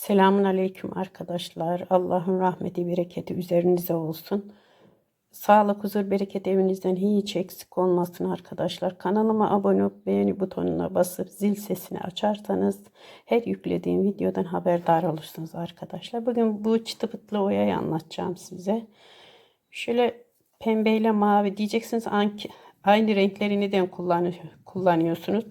Selamun Aleyküm arkadaşlar. Allah'ın rahmeti, bereketi üzerinize olsun. Sağlık, huzur, bereket evinizden hiç eksik olmasın arkadaşlar. Kanalıma abone olup beğeni butonuna basıp zil sesini açarsanız her yüklediğim videodan haberdar olursunuz arkadaşlar. Bugün bu çıtı pıtlı oyayı anlatacağım size. Şöyle pembeyle mavi diyeceksiniz aynı renkleri neden kullanıyorsunuz?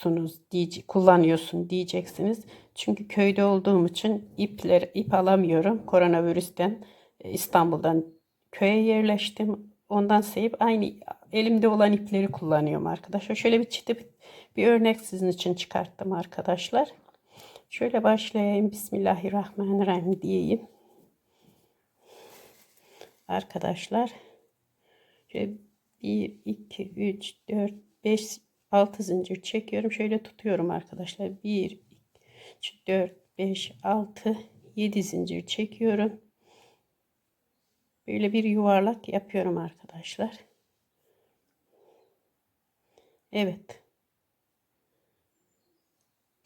Kullanıyorsunuz diye, kullanıyorsun diyeceksiniz. Çünkü köyde olduğum için ipler ip alamıyorum. Koronavirüsten e, İstanbul'dan köye yerleştim. Ondan sayıp aynı elimde olan ipleri kullanıyorum arkadaşlar. Şöyle bir çıtı bir örnek sizin için çıkarttım arkadaşlar. Şöyle başlayayım. Bismillahirrahmanirrahim diyeyim. Arkadaşlar. Şöyle 1, 2, 3, 4, 5, 6 zincir çekiyorum. Şöyle tutuyorum arkadaşlar. 1, 3, 4, 5, 6, 7 zincir çekiyorum. Böyle bir yuvarlak yapıyorum arkadaşlar. Evet.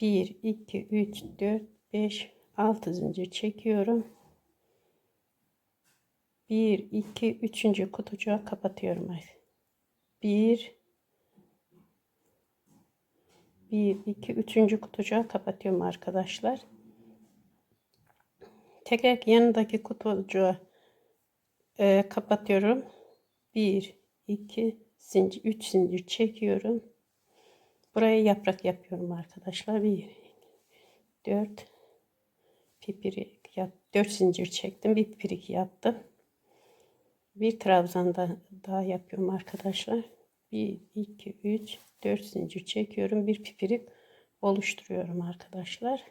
1, 2, 3, 4, 5, 6 zincir çekiyorum. 1, 2, 3. kutucuğa kapatıyorum. 1, 1, 2, 3. kutucuğa kapatıyorum arkadaşlar. Tekrar yanındaki kutucuğa e, kapatıyorum. 1, 2, zincir, 3 zincir çekiyorum. Buraya yaprak yapıyorum arkadaşlar. 1, 4, pipirik yap, 4 zincir çektim. Bir pipirik yaptım. Bir trabzanda daha yapıyorum arkadaşlar. 1, 2, 3, 4 zincir çekiyorum. Bir pipirik oluşturuyorum arkadaşlar.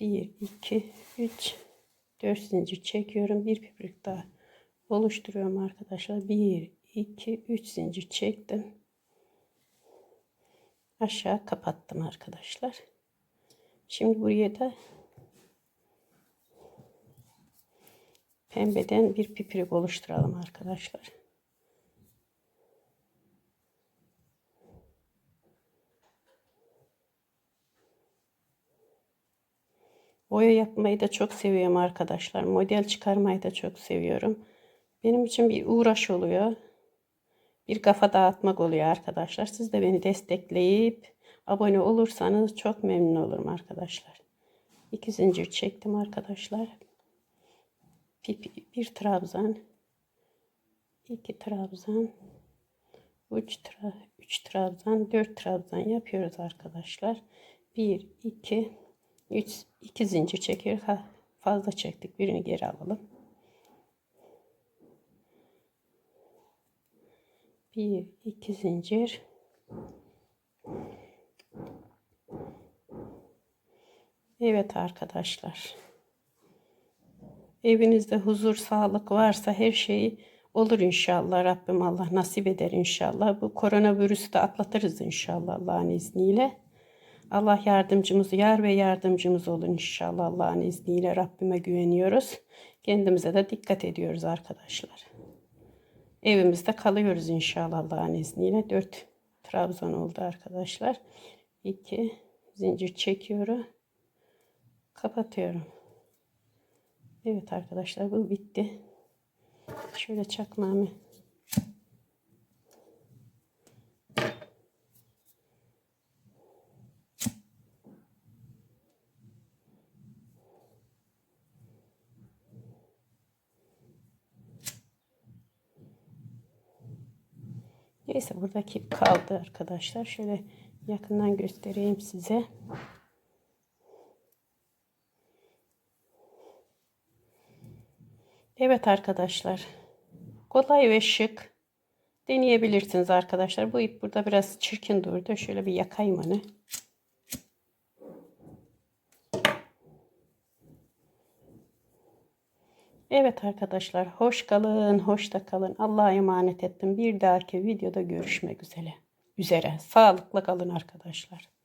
1, 2, 3, 4 zincir çekiyorum. Bir pipirik daha oluşturuyorum arkadaşlar. 1, 2, 3 zincir çektim. Aşağı kapattım arkadaşlar. Şimdi buraya da pembeden bir pipirik oluşturalım arkadaşlar. Boya yapmayı da çok seviyorum arkadaşlar. Model çıkarmayı da çok seviyorum. Benim için bir uğraş oluyor. Bir kafa dağıtmak oluyor arkadaşlar. Siz de beni destekleyip abone olursanız çok memnun olurum arkadaşlar. İki zincir çektim arkadaşlar. Bir trabzan, iki trabzan, üç, tra üç trabzan, dört trabzan yapıyoruz arkadaşlar. Bir, iki, 3 2 zincir çekiyoruz. Ha, fazla çektik. Birini geri alalım. Bir, iki zincir. Evet arkadaşlar. Evinizde huzur, sağlık varsa her şey olur inşallah. Rabbim Allah nasip eder inşallah. Bu koronavirüsü de atlatırız inşallah Allah'ın izniyle. Allah yardımcımız, yar ve yardımcımız olun inşallah Allah'ın izniyle Rabbime güveniyoruz. Kendimize de dikkat ediyoruz arkadaşlar. Evimizde kalıyoruz inşallah Allah'ın izniyle. 4 trabzan oldu arkadaşlar. 2 zincir çekiyorum. Kapatıyorum. Evet arkadaşlar bu bitti. Şöyle çakmağımı Neyse buradaki kaldı arkadaşlar. Şöyle yakından göstereyim size. Evet arkadaşlar. Kolay ve şık. Deneyebilirsiniz arkadaşlar. Bu ip burada biraz çirkin durdu. Şöyle bir yakayım onu. Evet arkadaşlar hoş kalın, hoş da kalın. Allah'a emanet ettim. Bir dahaki videoda görüşmek üzere. Üzere. Sağlıkla kalın arkadaşlar.